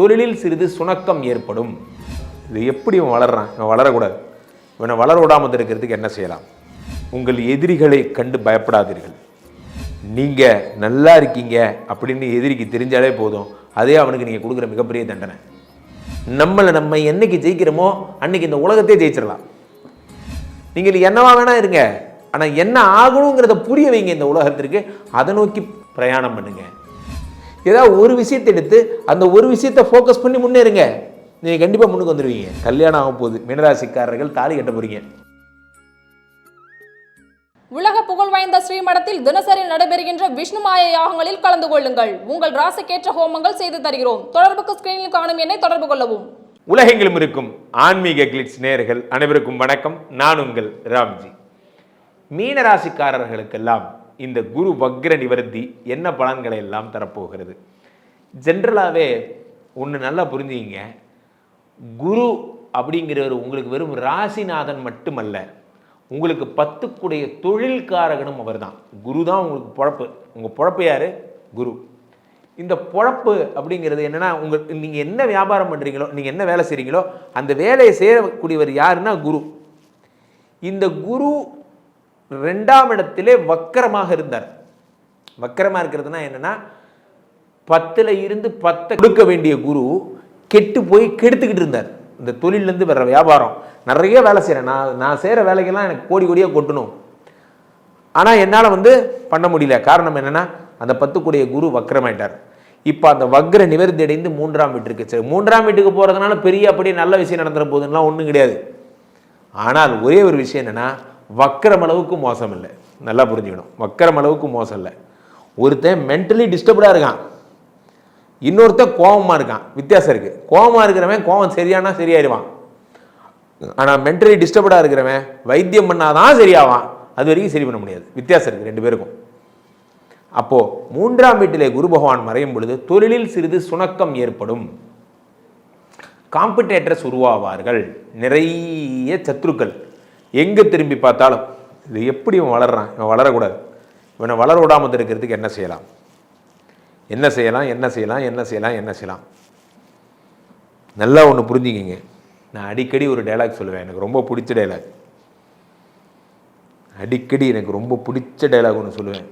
தொழிலில் சிறிது சுணக்கம் ஏற்படும். இது எப்படி இவன் வளர்றான்? இவன் வளரக்கூடாது. இவனை வளர விடாமல் இருக்கிறதுக்கு என்ன செய்யலாம்? உங்கள் எதிரிகளை கண்டு பயப்படாதீர்கள். நீங்கள் நல்லா இருக்கீங்க அப்படின்னு எதிரிக்கு தெரிஞ்சாலே போதும். அதே அவனுக்கு நீங்கள் கொடுக்குற மிகப்பெரிய தண்டனை. நம்மளை நம்ம என்னைக்கு ஜெயிக்கிறோமோ அன்னைக்கு இந்த உலகத்தையே ஜெயிச்சிடலாம். நீங்கள் என்னவா வேணா இருங்க. ஆனால் என்ன ஆகணுங்கிறத புரிய வைங்க இந்த உலகத்திற்கு. அதை நோக்கி பிரயாணம் பண்ணுங்கள் ஏதாவது ஒரு விஷயத்தை எடுத்து அந்த ஒரு விஷயத்தை ஃபோக்கஸ் பண்ணி முன்னேறுங்க. நீங்க கண்டிப்பா முன்னுக்கு வந்துடுவீங்க கல்யாணம் ஆக போகுது. மீனராசிக்காரர்கள் தாலி கட்ட போறீங்க. உலக புகழ் வாய்ந்த ஸ்ரீமடத்தில் தினசரி நடைபெறுகின்ற விஷ்ணுமாய யாகங்களில் கலந்து கொள்ளுங்கள். உங்கள் ராசிக்கேற்ற ஹோமங்கள் செய்து தருகிறோம். தொடர்புக்கு ஸ்கிரீனில் காணும் எண்ணை தொடர்பு கொள்ளவும். உலகெங்கிலும் இருக்கும் ஆன்மீக கிளிட்ஸ் நேயர்கள் அனைவருக்கும் வணக்கம். நான் உங்கள் ராம்ஜி. மீனராசிக்காரர்களுக்கெல்லாம் இந்த குரு வக்ர நிவர்த்தி என்ன பலன்களை எல்லாம் தரப்போகிறது? ஜென்ரலாகவே ஒன்று நல்லா புரிஞ்சுக்கிங்க. குரு அப்படிங்கிறவர் உங்களுக்கு வெறும் ராசிநாதன் மட்டுமல்ல உங்களுக்கு பத்துக்குடைய தொழில்காரகனும் அவர்தான். குரு தான் உங்களுக்கு பொழப்பு. உங்கள் பொழப்பு யார்? குரு. இந்த பொழப்பு அப்படிங்கிறது என்னென்னா உங்கள் நீங்கள் என்ன வியாபாரம் பண்ணுறீங்களோ நீங்கள் என்ன வேலை செய்கிறீங்களோ அந்த வேலையை செய்யக்கூடியவர் யாருன்னா குரு. இந்த குரு ரெண்டாம் இடத்திலே வக்கரமாக இருந்தார். வக்கரமாக இருக்கிறதுனா என்னென்னா பத்தில் இருந்து பத்தை கொடுக்க வேண்டிய குரு கெட்டு போய் கெடுத்துக்கிட்டு இருந்தார். இந்த தொழிலேருந்து வர்ற வியாபாரம். நிறைய வேலை செய்கிறேன் நான் நான் செய்கிற வேலைக்கெல்லாம் எனக்கு கோடி கோடியாக கொட்டணும். ஆனால் என்னால் வந்து பண்ண முடியல. காரணம் என்னென்னா அந்த பத்துக்குடைய குரு வக்கரமாயிட்டார். இப்போ அந்த வக்ர நிவர்த்தி அடைந்து மூன்றாம் வீட்டுக்கு சரி மூன்றாம் வீட்டுக்கு போகிறதுனால பெரிய அப்படியே நல்ல விஷயம் நடந்துற போதுன்னா ஒன்றும் கிடையாது. ஆனால் ஒரே ஒரு விஷயம் என்னென்னா வக்கரம் அளவுக்கு மோசம் இல்லை நல்லா புரிஞ்சுக்கணும். வக்கரம் அளவுக்கு மோசம் இல்லை ஒருத்தன் மென்டலி டிஸ்டர்ப்டாக இருக்கான். இன்னொருத்தன் கோபமாக இருக்கான். வித்தியாசம் இருக்குது கோபமாக இருக்கிறவன் கோபம் சரியானா சரியாயிருவான். ஆனால் மென்டலி டிஸ்டர்ப்டாக இருக்கிறவன் வைத்தியம் பண்ணாதான் சரியாவான். அது வரைக்கும் சரி பண்ண முடியாது. வித்தியாசம் இருக்குது ரெண்டு பேருக்கும். அப்போது மூன்றாம் வீட்டிலே குரு பகவான் மறையும் பொழுது தொழிலில் சிறிது சுணக்கம் ஏற்படும். காம்படேட்டர்ஸ் உருவாவார்கள். நிறைய சத்துருக்கள். எங்கே திரும்பி பார்த்தாலும் இது எப்படி இவன் வளர்றான்? இவன் வளரக்கூடாது. இவனை வளர விடாமல் இருக்கிறதுக்கு என்ன செய்யலாம்? என்ன செய்யலாம்? என்ன செய்யலாம்? என்ன செய்யலாம்? என்ன செய்யலாம்? நல்லா ஒன்று புரிஞ்சுக்கிங்க. நான் அடிக்கடி ஒரு டைலாக் சொல்லுவேன். எனக்கு ரொம்ப பிடிச்ச டைலாக் அடிக்கடி எனக்கு ரொம்ப பிடிச்ச டைலாக் ஒன்று சொல்லுவேன்.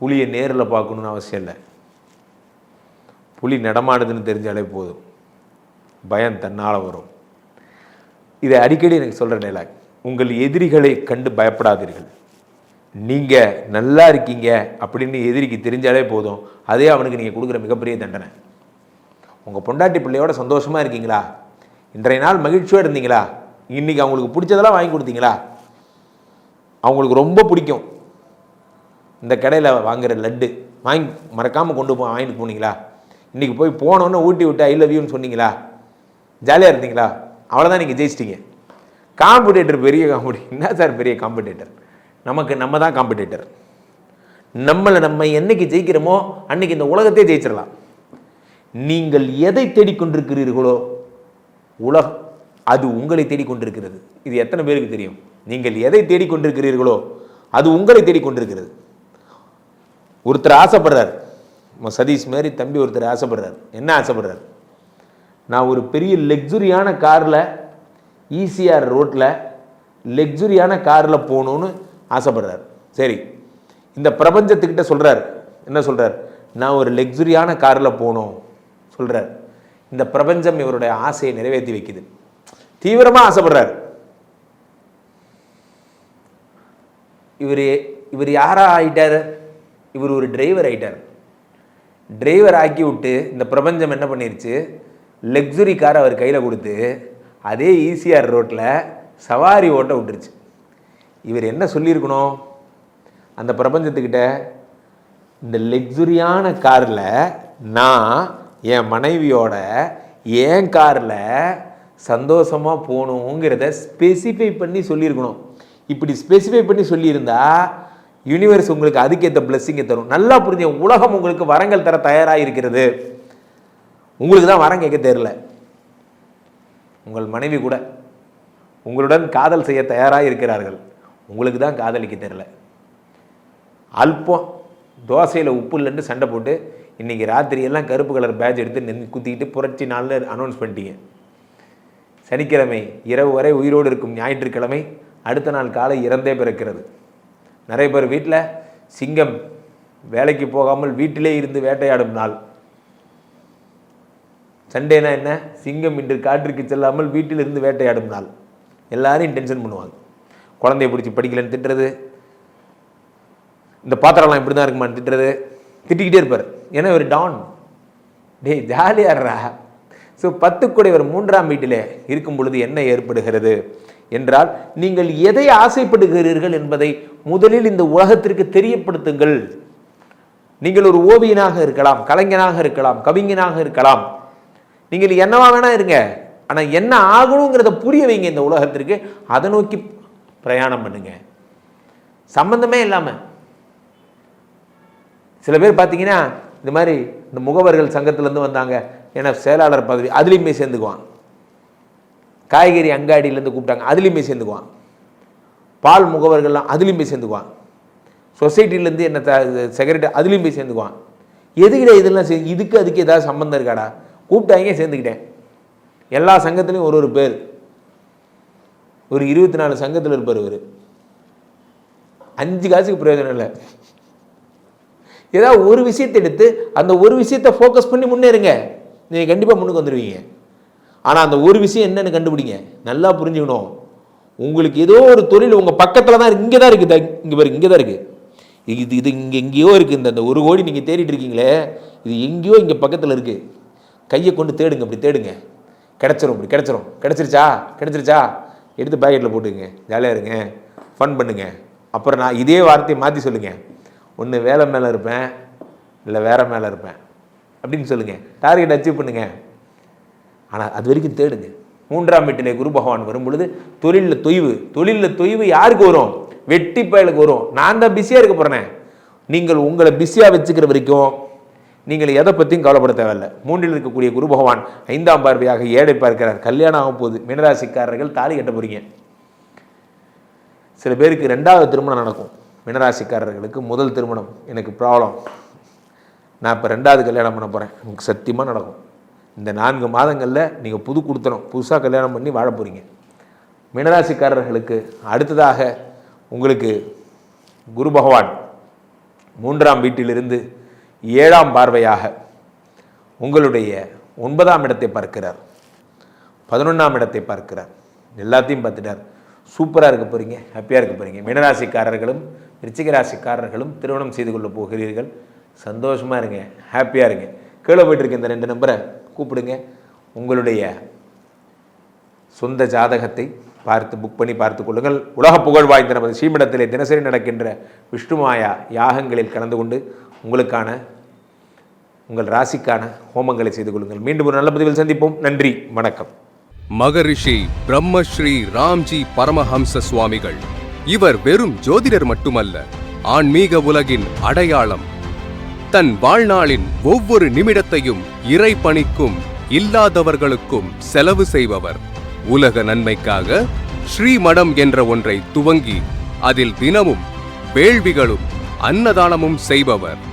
புளியை நேரில் பார்க்கணுன்னு அவசியம் இல்லை. புலி நடமாடுதுன்னு தெரிஞ்சாலே போதும். பயம் தன்னால் வரும். இதை அடிக்கடி எனக்கு சொல்கிற டைலாக் உங்கள் எதிரிகளை கண்டு பயப்படாதீர்கள். நீங்கள் நல்லா இருக்கீங்க அப்படின்னு எதிரிக்கு தெரிஞ்சாலே போதும். அதே அவனுக்கு நீங்கள் கொடுக்குற மிகப்பெரிய தண்டனை. உங்கள் பொண்டாட்டி பிள்ளையோட சந்தோஷமாக இருக்கீங்களா? இன்றைய நாள் மகிழ்ச்சியோடு இருந்தீங்களா? இன்றைக்கி அவங்களுக்கு பிடிச்சதெல்லாம் வாங்கி கொடுத்தீங்களா? அவங்களுக்கு ரொம்ப பிடிக்கும். இந்த கடையில் வாங்குகிற லட்டு வாங்கி மறக்காமல் கொண்டு போ வாங்கிட்டு போனீங்களா? இன்றைக்கி போய் போனோன்னே ஊட்டி விட்டு ஐ லவ் யூன்னு சொன்னீங்களா? ஜாலியாக இருந்தீங்களா? அவ்வளோதான் நீங்கள் ஜெயிச்சிட்டீங்க. காம்படிட்டர் பெரிய காம்படி என்ன சார் பெரிய காம்படிட்டர் நமக்கு நம்ம தான் காம்படிட்டர் நம்மளை நம்ம என்னைக்கு ஜெயிக்கிறோமோ அன்னைக்கு இந்த உலகத்தையே ஜெயிச்சிடலாம். நீங்கள் எதை தேடிக்கொண்டிருக்கிறீர்களோ உலக அது உங்களை தேடிக்கொண்டிருக்கிறது. இது எத்தனை பேருக்கு தெரியும்? நீங்கள் எதை தேடிக்கொண்டிருக்கிறீர்களோ அது உங்களை தேடிக்கொண்டிருக்கிறது. ஒருத்தர் ஆசைப்படுறார். சதீஷ் மாதிரி தம்பி ஒருத்தர் ஆசைப்படுறார். என்ன ஆசைப்படுறார்? நான் ஒரு பெரிய லக்ஸுரியான காரில் ஈசிஆர் ரோட்டில் லக்ஸுரியான காரில் போகணுன்னு ஆசைப்படுறார். சரி இந்த பிரபஞ்சத்துக்கிட்ட சொல்கிறார் என்ன சொல்கிறார் நான் ஒரு லக்ஸுரியான காரில் போகணும் சொல்கிறார் இந்த பிரபஞ்சம் இவருடைய ஆசையை நிறைவேற்றி வைக்குது. தீவிரமாக ஆசைப்படுறார். இவர் இவர் யாராக ஆயிட்டார்? இவர் ஒரு டிரைவர் ஆயிட்டார். டிரைவர் ஆக்கி விட்டு இந்த பிரபஞ்சம் என்ன பண்ணிருச்சு? லக்ஸுரி கார் அவர் கையில் கொடுத்து அதே ஈசிஆர் ரோட்டில் சவாரி ஓட்ட விட்டுருச்சு. இவர் என்ன சொல்லியிருக்கணும்? அந்த பிரபஞ்சத்துக்கிட்ட இந்த லக்ஸுரியான காரில் நான் என் மனைவியோட என் காரில் சந்தோஷமாக போகணுங்கிறத ஸ்பெசிஃபை பண்ணி சொல்லியிருக்கணும். இப்படி ஸ்பெசிஃபை பண்ணி சொல்லியிருந்தா யூனிவர்ஸ் உங்களுக்கு அதுக்கேற்ற பிளஸ்ஸிங்கை தரும். நல்லா புரிஞ்ச உலகம் உங்களுக்கு வரங்கள் தர தயாராக இருக்கிறது. உங்களுக்கு தான் வரம் கேட்க தெரில உங்கள் மனைவி கூட உங்களுடன் காதல் செய்ய தயாராக இருக்கிறார்கள். உங்களுக்கு தான் காதலிக்க தெரில அல்பம் தோசையில் உப்பு இல்லைன்னு சண்டை போட்டு இன்றைக்கி ராத்திரியெல்லாம் கருப்பு கலர் பேட்ச் எடுத்து நின்று குத்திக்கிட்டு புரட்சி நாளில் அனௌன்ஸ் பண்ணிட்டீங்க. சனிக்கிழமை இரவு வரை உயிரோடு இருக்கும் ஞாயிற்றுக்கிழமை அடுத்த நாள் காலை இறந்தே பிறக்கிறது. நிறைய பேர் வீட்டில் சிங்கம் வேலைக்கு போகாமல் வீட்டிலே இருந்து வேட்டையாடும் நாள். சண்டேனா என்ன? சிங்கம் இன்று காற்றுக்கு செல்லாமல் வீட்டில் இருந்து வேட்டையாடும் நாள். எல்லாரையும் டென்ஷன் பண்ணுவாங்க. குழந்தைய பிடிச்சி படிக்கலன்னு திட்டுறது. இந்த பாத்திரம்லாம் இப்படி தான் இருக்குமான்னு திட்டுறது. திட்டிக்கிட்டே இருப்பார். ஏன்னா ஒரு டான். டேய் ஜாலியாடுறா ஸோ பத்து குடைவர் மூன்றாம் வீட்டிலே இருக்கும் பொழுது என்ன ஏற்படுகிறது? என்றால் நீங்கள் எதை ஆசைப்படுகிறீர்கள் என்பதை முதலில் இந்த உலகத்திற்கு தெரியப்படுத்துங்கள். நீங்கள் ஒரு ஓவியனாக இருக்கலாம் கலைஞனாக இருக்கலாம் கவிஞனாக இருக்கலாம். நீங்கள் என்னவா வேணா இருங்க. ஆனால் என்ன ஆகணுங்கிறத புரிய வைங்க இந்த உலகத்திற்கு. அதை நோக்கி பிரயாணம் பண்ணுங்க. சம்பந்தமே இல்லாமல் சில பேர் பார்த்தீங்கன்னா இந்த மாதிரி இந்த முகவர்கள் சங்கத்திலேருந்து வந்தாங்க. ஏன்னா செயலாளர் பதவி அதுலேயுமே சேர்ந்துக்குவான். காய்கறி அங்காடியிலேருந்து கூப்பிட்டாங்க அதுலேயுமே சேர்ந்துக்குவான். பால் முகவர்கள்லாம் அதுலேயும் போய் சேர்ந்துக்குவான். சொசைட்டிலேருந்து என்ன செக்ரட்டரி அதுலேயும் போய் சேர்ந்துக்குவான். எதுக்கிட்ட இதெல்லாம் இதுக்கு அதுக்கு ஏதாவது சம்மந்தம் இருக்காடா? கூப்பிட்டாங்க சேர்ந்துக்கிட்டேன். எல்லா சங்கத்துலேயும் ஒரு ஒரு பேர். ஒரு இருபத்தி நாலு சங்கத்தில் இருப்பார் இவர். அஞ்சு காசுக்கு பிரயோஜனம் இல்லை. ஏதாவது ஒரு விஷயத்தை எடுத்து அந்த ஒரு விஷயத்தை ஃபோக்கஸ் பண்ணி முன்னேறுங்க. நீங்கள் கண்டிப்பாக முன்னுக்கு வந்துடுவீங்க ஆனால் அந்த ஒரு விஷயம் என்னென்னு கண்டுபிடிங்க. நல்லா புரிஞ்சுக்கணும். உங்களுக்கு ஏதோ ஒரு தொழில் உங்கள் பக்கத்தில் தான் இங்கே தான் இருக்குது இங்கே பாருங்க இங்கே தான் இருக்குது இது இது இங்கே எங்கேயோ இருக்குது இந்த அந்த ஒரு கோடி நீங்கள் தேடிட்டு இருக்கீங்களே இது எங்கேயோ இங்கே பக்கத்தில் இருக்குது கையை கொண்டு தேடுங்க அப்படி தேடுங்க. கிடச்சிரும் இப்படி கிடச்சிரும். கிடச்சிருச்சா? கிடச்சிருச்சா? எடுத்து பாக்கெட்டில் போட்டுங்க ஜாலியாக இருங்க. ஃபன் பண்ணுங்க. அப்புறம் நான் இதே வார்த்தையை மாற்றி சொல்லுங்கள் ஒன்று வேலை மேலே இருப்பேன் இல்லை வேற மேலே இருப்பேன். அப்படின்னு சொல்லுங்கள் டார்கெட் அச்சீவ் பண்ணுங்கள் ஆனால் அது வரைக்கும் தேடுங்க. மூன்றாம் வீட்டிலே குரு பகவான் வரும் பொழுது தொழிலில் தொய்வு தொழிலில் தொய்வு யாருக்கு வரும்? வெட்டி பயலுக்கு வரும். நான் தான் பிஸியாக இருக்க போகிறேன் நீங்கள் உங்களை பிஸியாக வச்சுக்கிற வரைக்கும் நீங்கள் எதை பற்றியும் கவலைப்பட தேவையில்லை. மூன்றில் இருக்கக்கூடிய குரு பகவான் ஐந்தாம் பார்வையாக ஏழை பார்க்கிறார். கல்யாணம் ஆகும் போது மினராசிக்காரர்கள் தாலி கட்ட போகிறீங்க சில பேருக்கு ரெண்டாவது திருமணம் நடக்கும். மினராசிக்காரர்களுக்கு முதல் திருமணம். எனக்கு ப்ராப்ளம் நான் இப்போ ரெண்டாவது கல்யாணம் பண்ண போகிறேன் உங்களுக்கு சத்தியமாக நடக்கும். இந்த நான்கு மாதங்களில் நீங்கள் புது கொடுத்தணும். புதுசாக கல்யாணம் பண்ணி வாழ போகிறீங்க மினராசிக்காரர்களுக்கு அடுத்ததாக உங்களுக்கு குரு பகவான் மூன்றாம் வீட்டிலிருந்து ஏழாம் பார்வையாக உங்களுடைய ஒன்பதாம் இடத்தை பார்க்கிறார். பதினொன்றாம் இடத்தை பார்க்கிறார். எல்லாத்தையும் பார்த்துட்டார். சூப்பராக இருக்க போகிறீங்க ஹாப்பியாக இருக்க போகிறீங்க மீனராசிக்காரர்களும் விருச்சிக ராசிக்காரர்களும் திருமணம் செய்து கொள்ள போகிறீர்கள். சந்தோஷமாக இருங்க ஹாப்பியாக இருங்க. கீழே போயிட்டுருக்க இந்த ரெண்டு நம்பரை கூப்பிடுங்க. உங்களுடைய சொந்த ஜாதகத்தை பார்த்து புக் பண்ணி பார்த்து கொள்ளுங்கள். உலக புகழ் வாய்ந்த நமது சீமிடத்திலே தினசரி நடக்கின்ற விஷ்ணுமாயா யாகங்களில் கலந்து கொண்டு உங்களுக்கான உங்கள் ராசிக்கான ஹோமங்களை செய்து கொள்ளுங்கள். மீண்டும் ஒரு நல்ல பதிவில் சந்திப்போம். நன்றி வணக்கம். மகரிஷி பிரம்மஸ்ரீ ராம்ஜி பரமஹம்ச சுவாமிகள். இவர் வெறும் ஜோதிடர் மட்டுமல்ல ஆன்மீக உலகின் அடையாளம். தன் வாழ்நாளின் ஒவ்வொரு நிமிடத்தையும் இறை பணிக்கும் இல்லாதவர்களுக்கும் செலவு செய்பவர். உலக நன்மைக்காக ஸ்ரீமடம் என்ற ஒன்றை துவங்கி அதில் தினமும் வேள்விகளும் அன்னதானமும் செய்பவர்.